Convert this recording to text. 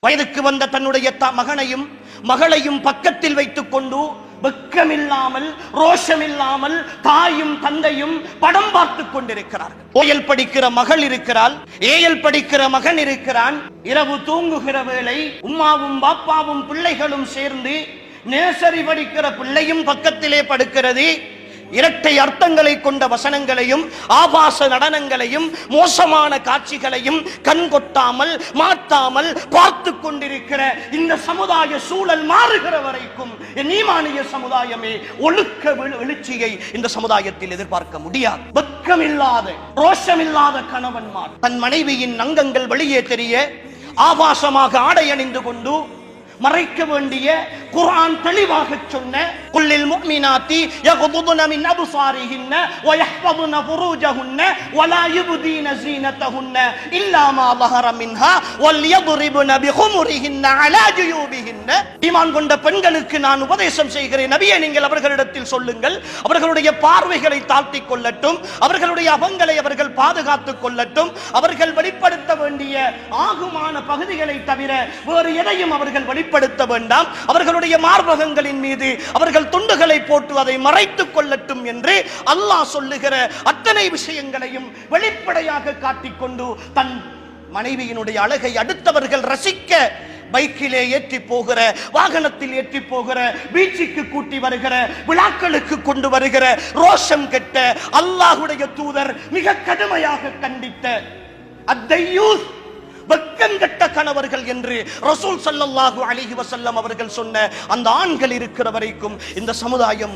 வயதுக்கு வந்த தன்னுடைய மகனையும் மகளையும் பக்கத்தில் வைத்துக் கொண்டு வெக்கமில்லாமல் ரோஷமில்லாமல் தாயும் தந்தையும் படம் பார்த்துக் கொண்டிருக்கிறார்கள். ஓயல் படிக்கிற மகள் இருக்கிறாள் ஏயல் படிக்கிற மகன் இருக்கிறான். இரவு தூங்குகிற வேளை உம்மாவும் பாப்பாவும் பிள்ளைகளும் சேர்ந்து நேசரி படிக்கிற பிள்ளையும் பக்கத்திலே படுக்கிறது. இரட்டை அர்த்தங்களை கொண்ட வசனங்களையும் ஆபாச நடனங்களையும் மோசமான காட்சிகளையும் கண் கொட்டாமல் மாட்டாமல் பார்த்து கொண்டிருக்கிற இந்த சமுதாய சூழல் மாறுகிற வரைக்கும் நீமானிய சமுதாயமே ஒழுக்க எழுச்சியை இந்த சமுதாயத்தில் எதிர்பார்க்க முடியாது. வெக்கமில்லாத ரோஷமில்லாத கணவன்மார் தன் மனைவியின் அங்கங்கள் வெளியே தெரிய ஆபாசமாக ஆடை அணிந்து கொண்டு மறைக்க வேண்டிய குரான் தெளிவாக சொன்ன குல்லில் முஃமினாத்தி யகுதுன மின் அபுசாரிஹின்ன வயஹ்ஃபதுன ஃபுரூஜஹுன்ன வலா யுப்தீன ஸீனத்தஹுன்ன இல்லா மா ظஹர மின்ஹா வல்யضربன பிஹுமுரிஹின்ன அலா ஜுயூபிஹின்ன. ஈமான் கொண்ட பெண்களுக்கு நான் உபதேசம் செய்கிறேன். நபியே நீங்கள் அவர்களிடத்தில் சொல்லுங்கள். அவர்களுடைய பார்வைகளை தாழ்த்திக் கொள்ளட்டும். அவர்களுடைய அபங்களை அவர்கள் பாதுகாத்துக் கொள்ளட்டும். அவர்கள் வெளிப்படுத்த வேண்டிய ஆகுமான பகுதிகளை தவிர வேறு எதையும் அவர்கள் வெளி வெளிப்படுத்த வேண்டாம் அவர்களுடைய மார்பகங்களின் மீது அவர்கள் துண்டுகளை போட்டு அதை மறைத்துக் கொள்ளட்டும் என்று அல்லாஹ் சொல்லுகிற அத்தனை விஷயங்களையும் வெளிப்படையாக காட்டிக்கொண்டு தன் மனைவியினுடைய அழகை அடுத்தவர்கள் ரசிக்க பைக்கிலே ஏற்றி போகிற வாகனத்தில் ஏற்றி போகிற பீச்சுக்கு கூட்டி வருகிற விழாக்களுக்கு கொண்டு வருகிற ரோஷம் கெட்ட அல்லாஹுடைய தூதர் மிக கடுமையாக கண்டித்த அத்தையூஸ் வெக்கங்கெட்ட அழகானவர்கள் என்று ரசூல் ஸல்லல்லாஹு அலிஹி வசல்லம் அவர்கள் சொன்ன அந்த ஆண்கள் இருக்கிற வரைக்கும் இந்த சமுதாயம்